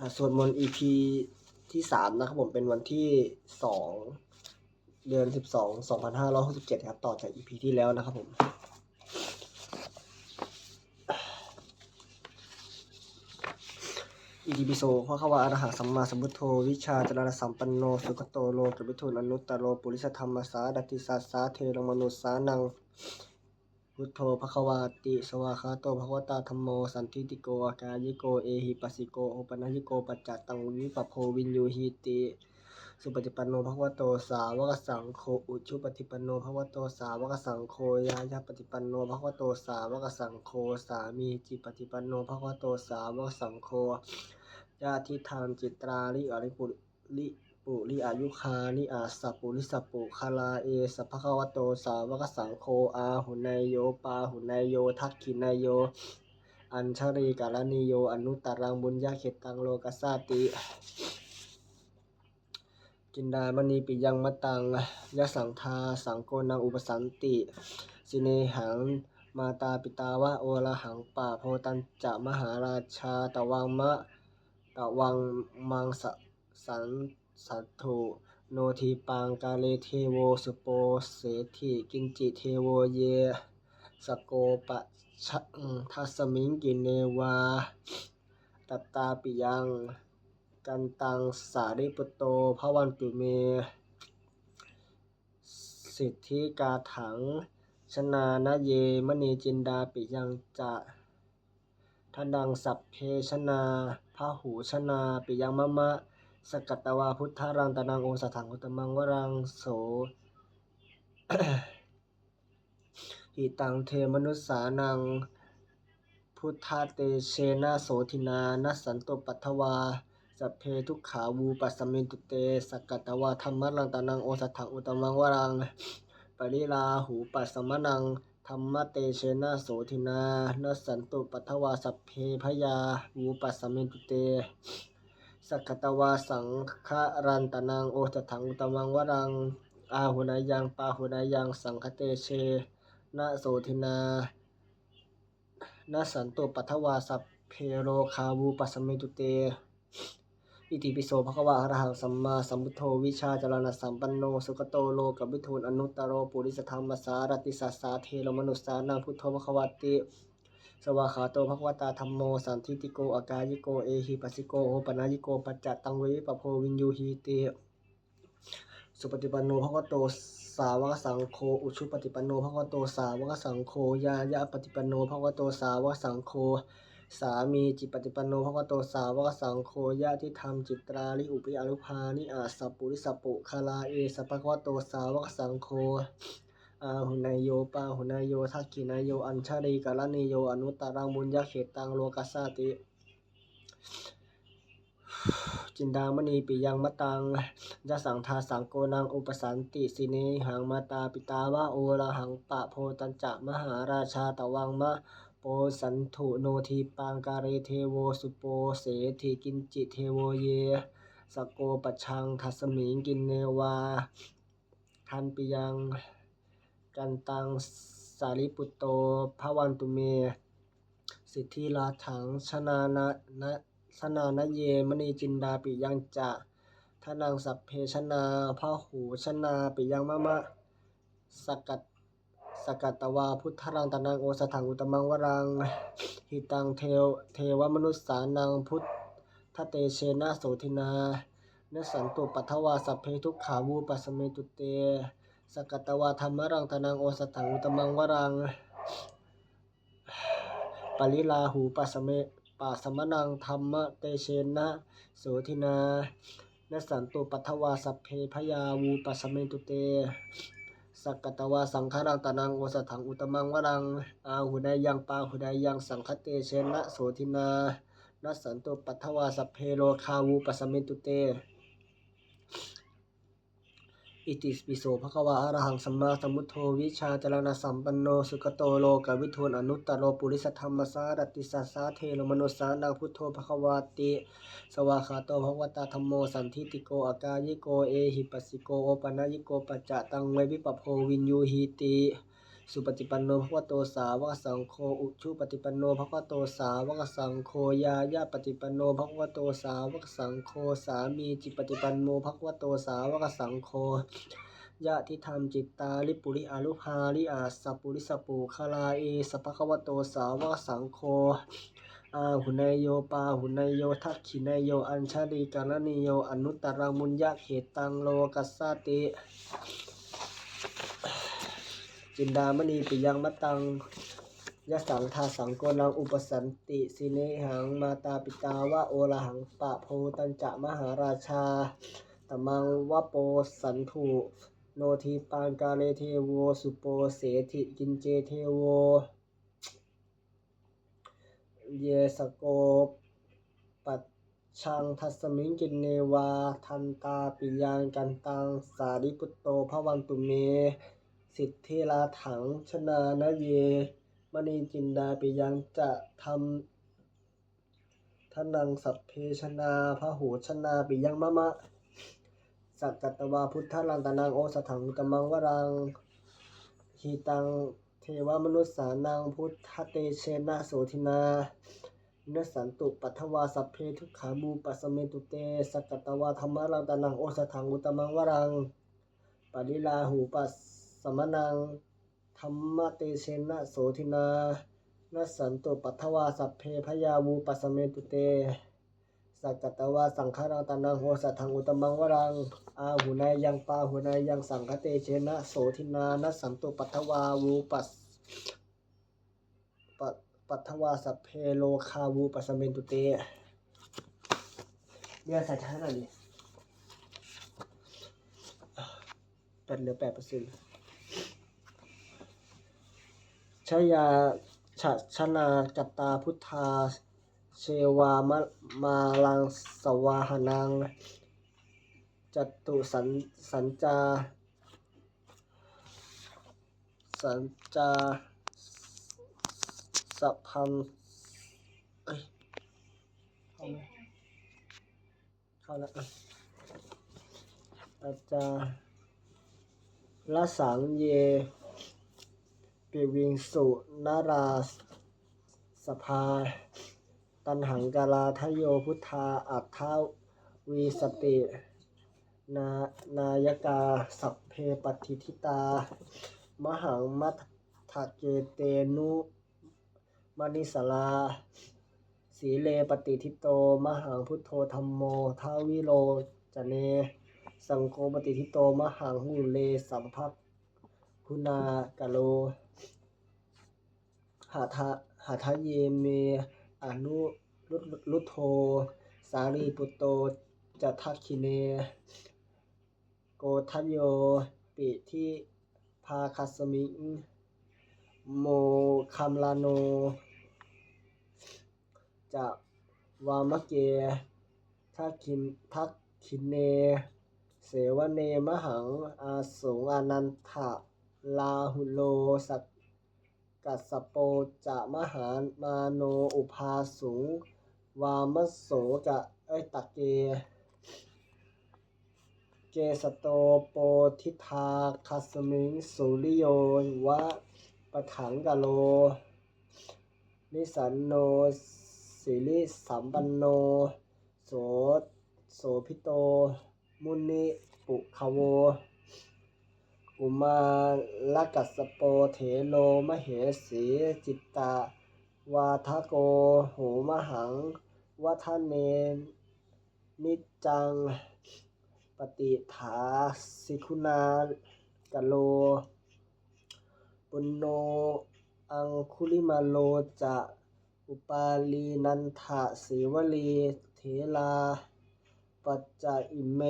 อ่าสวดมนต์ EP ที่สามนะครับผมเป็นวันที่สองเดือนสิบสองสองพันห้าร้อยหกสิบเจ็ดครับต่อจาก EP ที่แล้วนะครับผมอิติปิโสพระคะวะอระหะสัมมาสัมพุทโธ วิชาจรณสัมปันโน สุขโตโลกวิทูลอนุตตโรปุริสธรรมสาดัตติสัสาเทรมนุสสานัง พุทโธภควาติ สวาคาโตภควตาธรรมโม สันทิติโกอากายิโก เอหิปัสสิโก โอปัญญิโก ปัจจัตตังวิปปโพวินยูหิติ สุปฏิปันโนภควโต สาวกสังโฆ อุชุปฏิปันโนภควโต สาวกสังโฆ ยายาปฏิปันโนภควโต สาวกสังโฆ สามีจิปฏิปันโนภควโต สาวกสังโฆ ญาติธรรมจิตราลิอริปุริ ปุริอายุคาลิอาสัปุริสัปุคาลาเอสัพพะคะวะโตสาวกสังโฆอาหุนายโยปาหุนายโยทักขินายโย อัญชรีกาลนิโยอนุตตรังบุญญาเขตังโลกัสสาติจินดามณีปิยังมะตังยะสังทาสังโกนังอุปสันติ สิเนหังมาตาปิตาวะโอระหังปะโพตัญจะมหาราชาตวังมะตะวังมังสสัน สัตถุโนทีปังกาเลเทโวสุโปเสถิกินจิเทโวเย สโกปะชะทัสมิงกินเนวาตตาปิยังกันตังสาริปุตโตภวันตุเม สิทธิกาถัง ชนานะเยมณีจินดาปิยังจะทันดังสัพเพชนาพาหูชนาปิยังมะมะ สกัตตวาพุทธรังตนังโอสถังอุตมังวรังโสหิตังเทมนุสสานัง พุทธาเตเชนะโสทินานัสสันตุปัทวาสัพเพทุกขาวูปัสสมินตุเตสกัตตวาธรรมรังตนังโอสถังอุตมังวรัง ปริลาหูปัสสมนังธรรมเตเชนะโสทินานัสสันตุปัทวาสัพเพพยาวูปัสสมินตุเต สักขตวาสังฆรันตนังโอสถังอุตมังวรัง อาหุนายังปาหุนายังสังคเตเชนะโสทินานะสันตุปัทวาสัพเพโรคาวูปัสมิตุเต อิติปิโสภควะอรหังสัมมาสัมพุทโธวิชาจรณะสัมปันโน สุขโตโลกวิทูลอนุตตโรปุริสธรรมสารติสัสสาเทโรมนุสสานังพุทโธภควติ สวาขาโตภควตาธรรมโม สันทิติโกอากายิโก เอหิปัสสิโก โอปนายิโก ปัจจตังเวปโพวินยูหิติสุปฏิปันโนภควโต สาวกสังโฆ อุชุปฏิปันโนภควโต สาวกสังโฆ ยายาปฏิปันโนภควโต สาวกสังโฆ สามีจิปฏิปันโนภควโต สาวกสังโฆ ญาติธรรมจิตราลิอุปิอนุภานิอาสัปุริสปุคาลาเอสัพพะควโต สาวกสังโฆ อาหุนายโยปาหุนายโยทักขินายโย อัญชารีกาลนิโย อนุตตรังบุญญาเขตังโลกัสสาติ จินดามณีปิยังมะตังยะสังทาสังโกนังอุปสันติสิเนหังมาตาปิตาวะโอระหังปะโพตัญจะมหาราชาตวังมะโปสันถุโนทีปังการเเทโวสุโปเสถิกินจิเทโวเยสโกปชังทัสมิงกินเนวา ทันปิยัง กันตังสาริปุตโตภวันตุเม สิทธิลาถังชนานะนะชนานะเยมณีจินดาปิยังจะทนังสัพเพชนาพาหูชนาปิยังมะมะสกัดสกัตตวาพุทธรังตนังโอสถังอุตมังวรังหิตังเทวเทวมนุสสานังพุทธเตเชนะโสทินาเนสันตุปัทวาสัพเพทุกขาวูปัสสเมตุเต สกัตวาธรรมรังตนังโอสถังอุตมังวรังปริลาหูปัสสเมปัสสมนังธรรมเตเชนะโสทินานสันตุปัทวาสัพเพพยาวูปัสสเมตุเตสักกตวาสังฆรังตนังโอสถังอุตมังวรังอาหุนายังปาหุนายังสังคเตเชนะโสทินานัสสันตุปัทวาสัพเพโลคาวูปัสสเมตุเต อิติปิโสภควาอรหังสัมมาสัมพุทโธวิชาจรณะสัมปันโนสุขโตโลกวิทูลอนุตตโรปุริสธรรมสารติสัสสาเทโลมนุสานังพุทโธภควาติ สวาขาโตภควตาธรรมโมสันทิติโกอากายิโกเอหิปัสสิโกโอปนายิโกปัจจตังเววิปปโพวินยูหิติ สุปฏิปันโนภควโตสาวกสังโฆอุชุปฏิปันโนภควโตสาวกสังโฆยายาปฏิปันโนภควโตสาวกสังโฆสามีจิปฏิปันโนภควโตสาวกสังโฆยะทิธรรมจิตตาลิปุริอาลุภาลิอาสัปุริสปุคาลาเอสภควโตสาวกสังโฆอาหุนายโยปาหุนายโยทักขินายโยอัญชาลีกาลนิโยอนุตตรมุญญะเขตังโลกัสสติ จินดามณีปิยังมะตังยะสังทาสังโกนังอุปสันติสิเนหังมาตาปิตาวะโอระหังปะโพตัญจะมหาราชาตมังวะโปสันถุโนทีปานกาเลเทโวสุโปเสธิกินเจเทโว เยสโกปัจชังทัสมิงกินเนวา ทันตาปิยังกันตัง สาริปุตโตภวันตุเม สิทธิลาถังชนานะเย มณีจินดาปิยังจะทำทนังสัพเพชนาพระหูชนาปิยังมะมะ สักกัตวาพุทธลันตานังโอสถังตมังวรังหีตังเทวมนุษสานังพุทธเตเชนะโสทินาเนสันตุปัทวาสัพเพทุกขาบูปัสเมตุเตสักกัตวาธรรมรังตานังโอสถังอุตมังวรังปริลาหูปัส มนังธรรมเตเชนะโสทินานัสสันตุปัทวาสัพเพพยาวูปัสเมตุเต สักกตวาสังขารังตานังโหสัทธังอุตมังวรัง อาหุนายยังปาหุนายยังสังคเตเชนะโสทินานัสสันตุปัทวาวูปัสปปัทวาสัพเพโลคาวูปัสเมตุเตเรียสายช้าหน่อยดิแปดเหลือแปดเปอร์เซ็นต์ ชยาชะชนากัตตาพุทธา เชวามมาลังสวาหนังจตุสันสัญจา สัญจาสัพพันเอ้ยเข้าไหมเข้าแล้วอะอาจารย์ละสังเย ปิวิงสุนาราสภา ตันหังกาลาทโยพุทธาอัฏฐาวีสตินานายกาสัพเพปฏิทิตา มหังมัทธเกเตนุมณิสลา สีเลปฏิทิโต มหังพุทโธธรรมโมทาวิโรจเน สังโฆปฏิทิโต มหังหุเลสัมภักคุณากะโล หาทะหาทะเยเมอนุรุตรุโท สารีปุตโตจะทักคิเน โกทัญโย ปิทิภาคัสมิง โมคัมลาโน จะวามะเกทักคินทักคินเน เสวเนมหัง อาสงอานันทะลาหุโลสัก กัสโปจะมหามาโนอุภาสุง วามโสจะเอ้ยตักเก เกสโตโปทิทาคัสมิงสุริโยวะปะถังกะโล นิสันโนสิริสัมปันโน โสโสพิโต มุนิปุขโว อุมาลกัสโปเถโลมเหสีจิตตาวาทโกโหมหังวัฒเนนิจจัง ปฏิฐาสิคุณากะโล ปุณโน อังคุลิมาโลจะ อุปาลีนันทะสีวลีเถลา ปัจจอิเม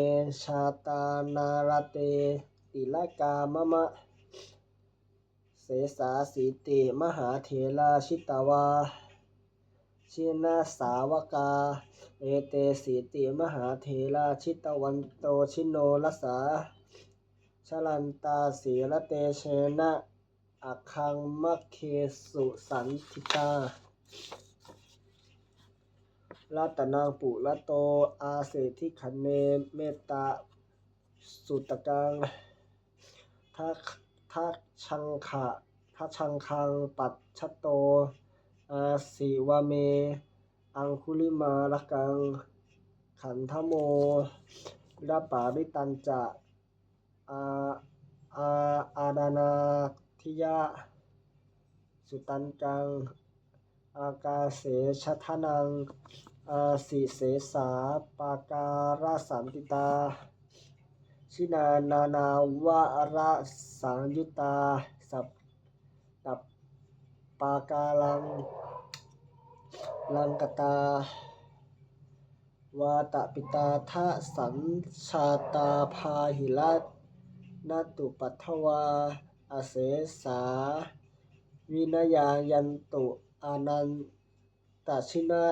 ชาตานาราเต ติลกามะมะ เสสาสีติมหาเถราชิตาวา ชินาสาวกา เอเตสีติมหาเถราชิตวันโตชิโนรสาชลันตาสีละเตเชนะอัคังมัคเคสุสันทิตารัตนังปุระโตอาเสทิขันเนเมตตาสุตกัง ทักทักชังขะทัชชังคังปัจฉโต อาสิวะเม อังคุลิมาลกัง ขันธโมรปาริตันจะ อาอาอาดานาทิยะ สุตันกัง อากาเสชะทนัง อาสิเสสาปาการสันติตา ชินานานาวะระสังยุตตาสัพตัปปาการัง ลังกตาวาตปิตาทะสัญชาตาพาหิรัตนตุปัทวาอาเสสา วินยายันตุอานันตชินะ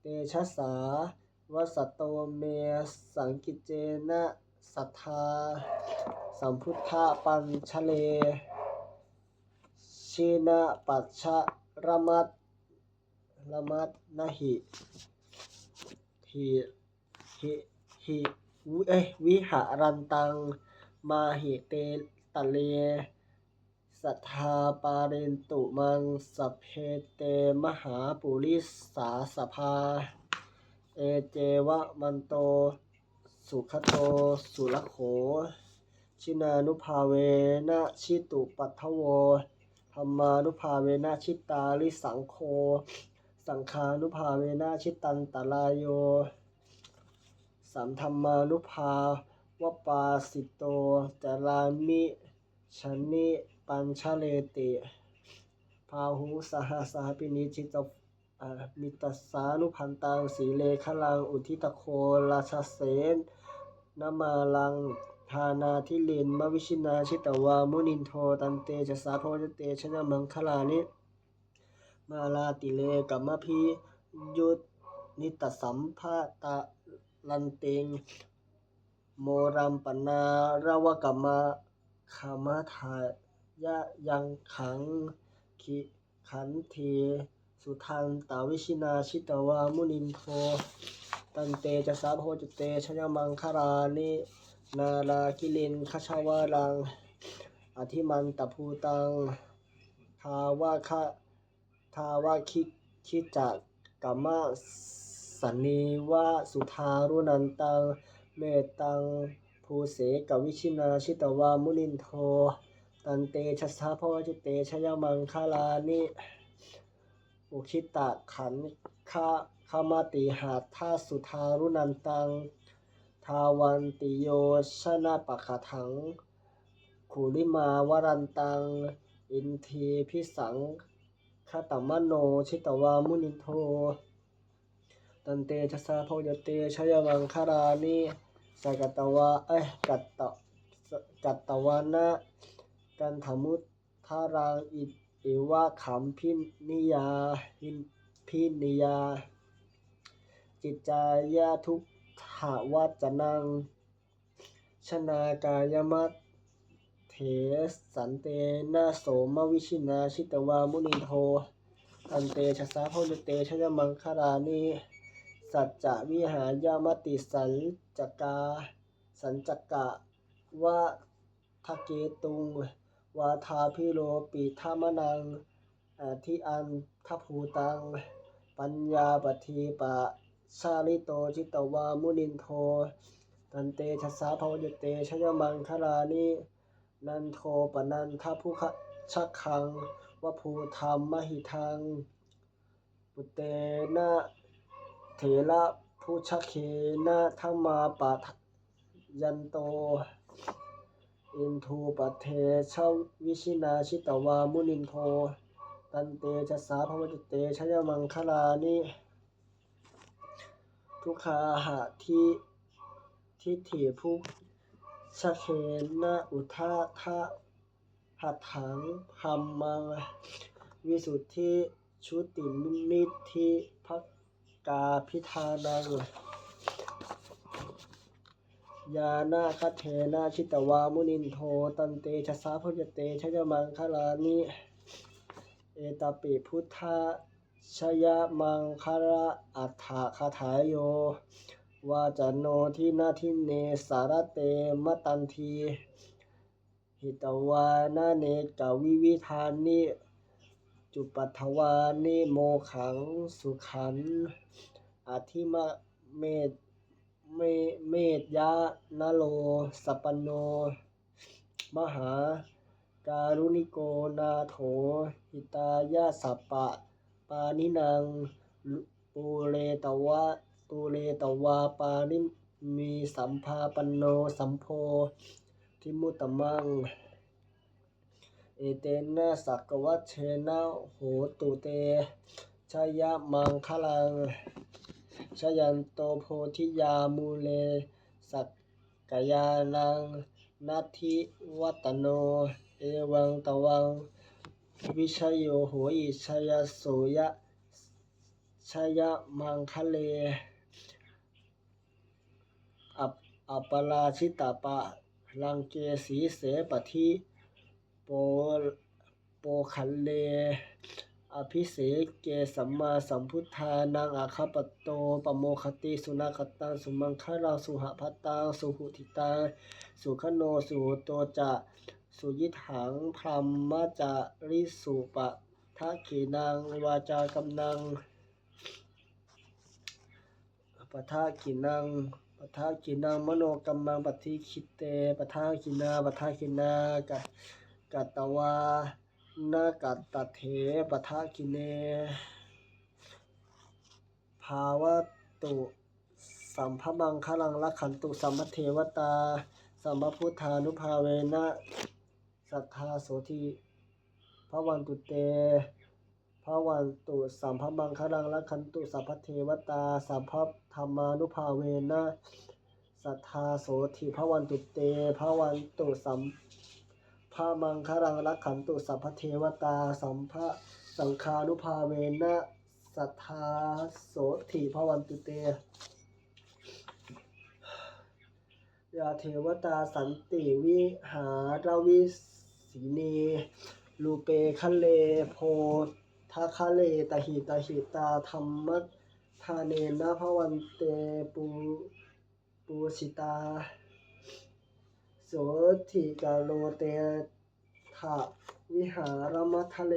เตชะสา วสัตโตเมสังกิจเจนะสัทธา สัมพุทธะปัญชเล ชินะปัชชะระมัตระมัตนะหิหิหิหิวิเอ้วิหารันตัง มาหิเตตะเลสัทธาปาเรนตุมังสัพเพเตมหาปุริสาสภา เอเจวะมันโต สุขโต สุรโข ชินานุภาเวนะชิตุปัทโวธรรมานุภาเวนะชิตาลิสังโฆสังฆานุภาเวนะชิตันตลายโยสัมธรรมานุภาวปาสิโตจารามิชนิปัญชเลติ พาหุสหสหปินิจิตอ่า มิตสานุพันตังสีเลขลัง อุทิตโคราชเสนนามาลังทานาทิลินมวิชินาชิตวามุนินโทตันเตจะสาโพจเตชนะมังคลานิมาลาติเลกัมมพิยุตนิตสัมภาตะลันเตงโมรัมปนาระวกัมมะขามะทายะยังขังขิขันเท สุทันตาวิชินาชิตวามุนินโทตันเตจะสาโพจเตชยมังคารานินาลากิลินคชาวารัง อธิมันตภูตัง ทาวาคะทาวาคิคิจักกัมมะสันนิวาสุทารุนันตัง เมตังภูเสกวิชินาชิตวามุนินโท ตันเตชะสาพวจิเตชยมังคาลานิ อุคิตะขันคาคามาติหาทาสุทารุนันตัง ทาวันติโยชนะปะขะถัง ขุลิมาวรันตัง อินทีพิสังคตมโนชิตวามุนิโทตันเตชะสาโพยเตชยวังคารานิสกัตวะเอ้ยกัตตกัตตวานะกันธมุทารังอิ เอวะขำพินิยาหินพินิยา จิตจายาทุกขวัจนัง ชนากายมัตเถสันเตนะโสมวิชินาชิตวามุนินโท อันเตชะสาโพจเตชยมังคารานิสัจจะวิหายามติสันจกา สันจกะวะทะเกตุง วาทาพิโรปิธามนังอาทิอันทภูตัง ปัญญาปทีปะชาลิโตจิตวามุนินโท ตันเตชะสาโพจเตชยมังคารานินันโทปนันทภูคชักคังวภูธรรมมหิทัง ปุเตนะเถระผู้ชักเคนะธรรมาปัทยันโต อินทูปเทชวิชินาชิตวามุนินโท ตันเตชะสาภวจเตชยมังคลานิ ทุกขาหะทิทิฏฐิผู้ชักเคนะอุทาทะหัตถังพัมมังวิสุทธิชุติมิทธิภักกาพิธานัง ยานาคเทนาชิตวามุนินโทตันเตชะสาพุจเตชยมังคลานิเอตปิพุทธาชยมังคาระอัฏฐคาถายโยวาจโนทินาทิเนสารเตมตันทีหิตวานาเนกวิวิธานิจุปัฏฐวานิโมขังสุขันอธิมะเมต เมเมตยะนะโลสัปโน มหาการุณิโกนาโถ หิตายะสัปปะ ปานินังปูเรตวะปูเรตวาปานิมีสัมภาปันโนสัมโพทิมุตตมัง เอเตนะสักวัชเชนะโหตุเตชยมังคลัง ชยันโตโพธิยามูเล สักกยานังนัตถิวัตโน เอวังตวัง วิชโยโหอิชยโสยะชยมังคะเล อัปอัปปราชิตาปะลังเกสีเสปทิโปโปขันเล อภิเสเกสัมมาสัมพุทธานังอาคาปโตปโมคติสุนัขตังสุมังคลังสุหพัตตังสุหุทิตังสุขโนสุโตจะสุยิถังพรหมจะริสุปะทะขีนังวาจากำนังปะทะขีนังปะทะขีนังมโนกัมมังปฏิคิเตปะทะขีนาปะทะขีนากะกัตตวา นากัตตเถปทะกิเน ภาวะตุสัมภังคลังลักขันตุสัมภเทวตา สัมพุทธานุภาเวนะสัทธาโสทิพระวันตุเตพระวันตุสัมภังคลังลักขันตุสัมภเทวตา สัมภธรรมานุภาเวนะสัทธาโสทิพระวันตุเตพระวันตุสัม พามังคารังรักขันตุสัพพเทวตาสัมภะสังคานุภาเวนะสัทธาโสถีพวันตุเตยาเทวตาสันติวิหารวิสีเนลูเปคะเลโพทาคะเลตหิตหิตาธรรมทาเนนะพวันเตปูปูสิตาโสถิกาโลเตะวิหารมทะเล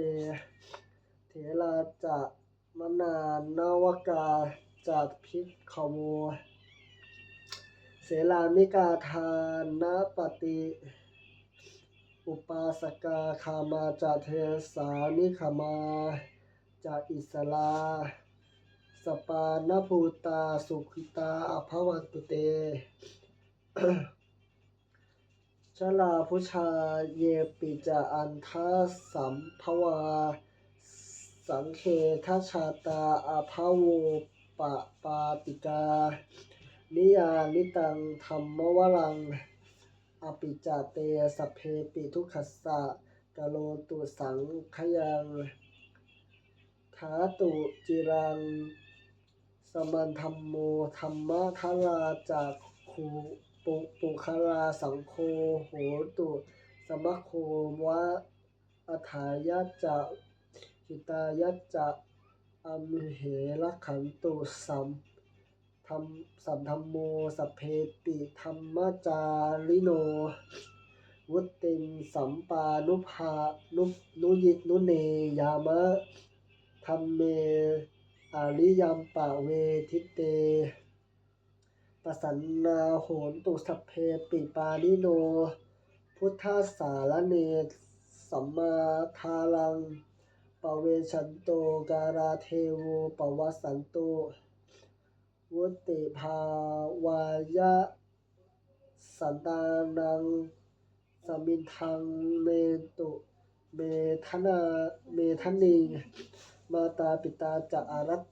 เถราจะมนานาวกาจัดพิกขโมเสลามิกาทานนาปฏิ อุปาสกาคามาจะเทสานิขามาจะอิสลา สปานภูตาสุขิตาอภวันตุเต ชลาพุชาเยปิจาอันทาสัมภวา สังเคทชาตาอาภาโวปะปาติกา นิยานิตังธรรมวรัง อปิจาเตสเพปิทุกขสสะกโลตุสังขยังทาตุจิรัง สมันธรรมโมธรรมะทาราจากคู ปุปุคาราสังโฆโหตุสมโควะอัฏฐายะจะหิตายะจะอัมเหระขันตุสัมธรรมสัมธรรมโมสัพเพปิธรรมจาริโน วุติงสัมปานุภานุนุยินุเนยามะธรรมเมอริยัมปะเวทิเต ปสันนาโหนตุสัพเพปิปานิโน พุทธาสารเนสัมมาทารังปเวชันโตการาเทโวปวัสันโตวุติภาวายะสันตานังสมินทังเมตุเมทนาเมทนิงมาตาปิตาจะอารัก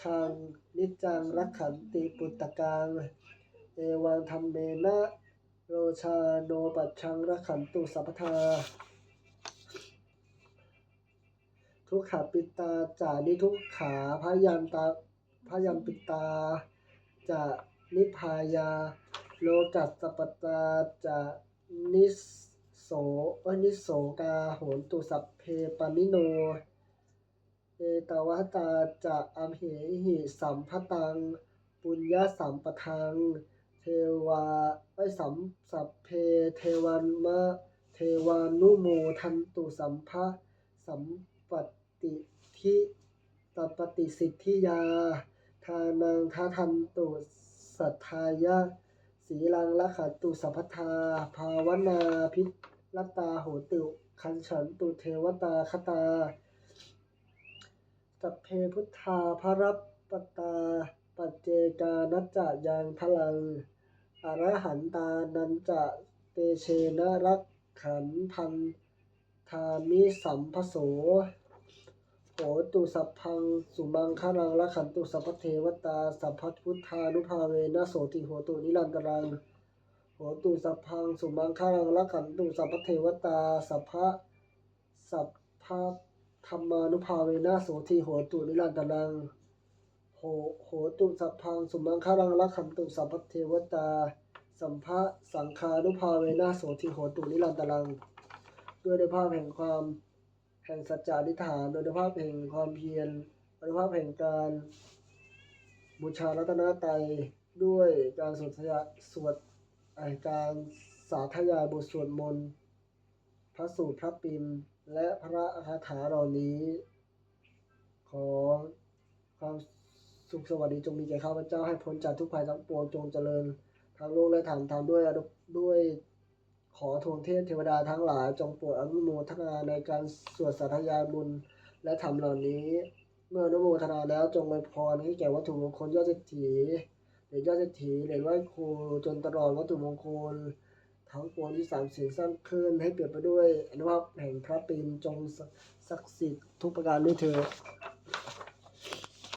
ชังนิจจังรักขันติปุตตะกัง เอวังธรรมเมนะโรชาโนปัชชังรักขันตุสัพพทา ทุกขาปิตาจานิทุกขาพยันตาพยัมปิตาจะนิพายา โลกัสสปตาจะนิสโสอนิโสกาโหนตุสัพเพปนิโน เอตวะตาจะอัมเหหิสัมพตัง ปุญญาสัมปทัง เทวาไอสัมสัพเพเทวันมะเทวานุโมทันตุสัมภะสัมปติทิสัมปติสิทธิยา ทานังทาทันตุสัทธายะสีลังละขันตุสัพพทา ภาวนาพิรตาโหตุ คันฉันตุเทวตาคตาสัพเพพุทธาภรัปปตา ปัจเจกานัจจะยังพลัง อรหันตานันจะเตเชนะรักขันพันธามิสัมพโสโหตุสัพพังสุมังคารังละขันตุสัพพเทวตา สัพพพุทธานุภาเวนะโสติโหตุนิรันตรังโหตุสัพพังสุมังคารังละขันตุสัพพเทวตา สัพพะสัพพะธรรมานุภาเวนะโสติโหตุนิรันตรัง โหโหตุสัพพังสุมังคารังละขันตุสัพพเทวตา สัมภะสังคานุภาเวนะโสติโหตุนิรันตรัง ด้วยด้วยภาพแห่งความแห่งสัจจาธิฐาน โดยด้วยภาพแห่งความเพียรโดยด้วยภาพแห่งการบูชารัตนตรัยด้วยการสวดทยาสวดไอการสาธยายบทสวดมนต์พระสูตรพระปิมและพระคาถาเหล่านี้ ของความ สุขสวัสดีจงมีแก่ข้าพเจ้าให้พ้นจากทุกภัยทั้งปวงจงเจริญทั้งโลกและธรรมทำด้วยด้วยขอทวงเทพเทวดาทั้งหลาย จงโปรดอนุโมทนาในการสวดสาธยายบุญและธรรมเหล่านี้ เมื่ออนุโมทนาแล้วจงไวยพรให้แก่วัตถุมงคลยอดเศรษฐีเหรียญยอดเศรษฐีเหรียญไหว้ครูจนตลอดวัตถุมงคล ทั้งปวงที่สามสิ่งสร้างขึ้นให้เปรียบไปด้วยอนุภาพแห่งพระปิมจงศักดิ์สิทธิ์ทุกประการด้วยเถิด